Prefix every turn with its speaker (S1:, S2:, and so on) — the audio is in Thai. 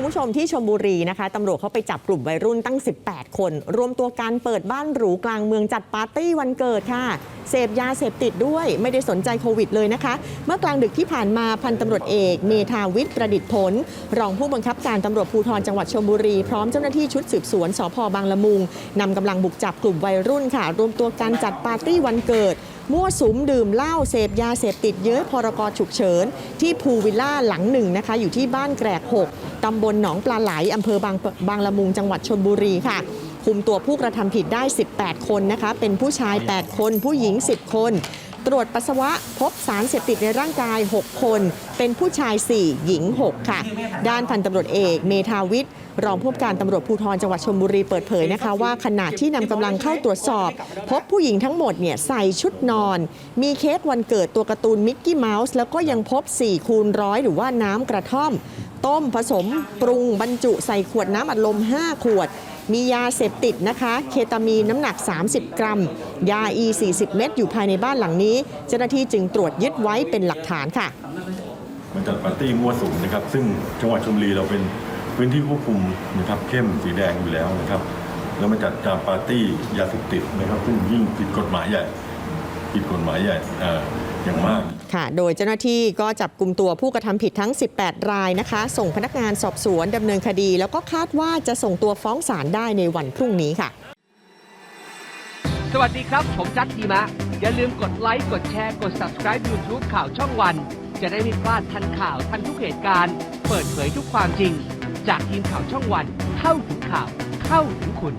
S1: คุณผู้ชมที่ชมบุรีนะคะตำรวจเขาไปจับกลุ่มวัยรุ่นตั้ง 18 คน รวมตัวการเปิดบ้านหรูกลางเมืองจัดปาร์ตี้วันเกิดค่ะ เสพยาเสพติดด้วยไม่ได้สนใจโควิดเลยนะคะ เมื่อกลางดึกที่ผ่านมาพันตำรวจเอกเมธาวิทย์ประดิษฐ์ผล รองผู้บังคับการตำรวจภูธรจังหวัดชลบุรีพร้อมเจ้าหน้าที่ชุดสืบสวนสพบางละมุงนำกำลังบุกจับกลุ่มวัยรุ่นค่ะ รวมตัวการจัดปาร์ตี้วันเกิด มั่วสุมดื่มเหล้าเสพยาเสพติดเย้ยพรกฉุกเฉิน ที่ภูวิลล่าหลังหนึ่งนะคะ อยู่ที่บ้านแกรก 6 ตำบลหนองปลาไหลอำเภอบางบางละมุงจังหวัดชนบุรีค่ะคุมตัวผู้กระทำผิดได้ 18 คนนะคะ เป็นผู้ชาย 8 คน ผู้หญิง 10 คน ตรวจปัสสาวะพบสารเสพติดในร่างกาย 6 คน เป็นผู้ชาย 4 หญิง 6 ค่ะ ด้านพันตำรวจเอก เมธาวิทย์รองผู้การตำรวจภูธรจังหวัดชลบุรีเปิดเผยนะคะว่าขณะที่นำกำลังเข้าตรวจสอบ พบผู้หญิงทั้งหมดเนี่ยใส่ชุดนอน มีเค้กวันเกิดตัวการ์ตูนมิกกี้เมาส์แล้วก็ยังพบ4คูณร้อยหรือว่าน้ำกระท่อม ต้มผสมปรุงบรรจุใส่ขวดน้ำอัดลม 5 ขวด มียาเสพติดนะคะ เคตามีนน้ำหนัก 30 กรัม ยาอี 40 เม็ดอยู่ภายในบ้านหลังนี้ เจ้าหน้าที่จึงตรวจยึดไว้เป็นหลักฐานค่ะ
S2: มันจัดปาร์ตี้มั่วสุมนะครับ ซึ่งจังหวัดชลบุรีเราเป็นพื้นที่ควบคุมนะครับเข้มสีแดงอยู่แล้วนะครับแล้วมาจัดการปาร์ตี้ยาเสพติดนะครับ ซึ่งยิ่งผิดกฎหมายใหญ่ ผิดกฎหมายใหญ่เอ่ออย่างมาก
S1: ค่ะ โดยเจ้าหน้าที่ก็จับกลุ่มตัวผู้กระทำผิดทั้ง 18 รายนะคะ ส่งพนักงานสอบสวนดำเนินคดี แล้วก็คาดว่าจะส่งตัวฟ้องศาลได้ในวันพรุ่งนี้ค่ะ
S3: สวัสดีครับ ผมจัดทีมะ อย่าลืมกดไลค์ กดแชร์ กด subscribe YouTube ข่าวช่องวัน จะได้ไม่พลาดทันข่าวทันทุกเหตุการณ์ เปิดเผยทุกความจริง จากทีมข่าวช่องวัน เข้าถึงข่าว เข้าถึงคุณ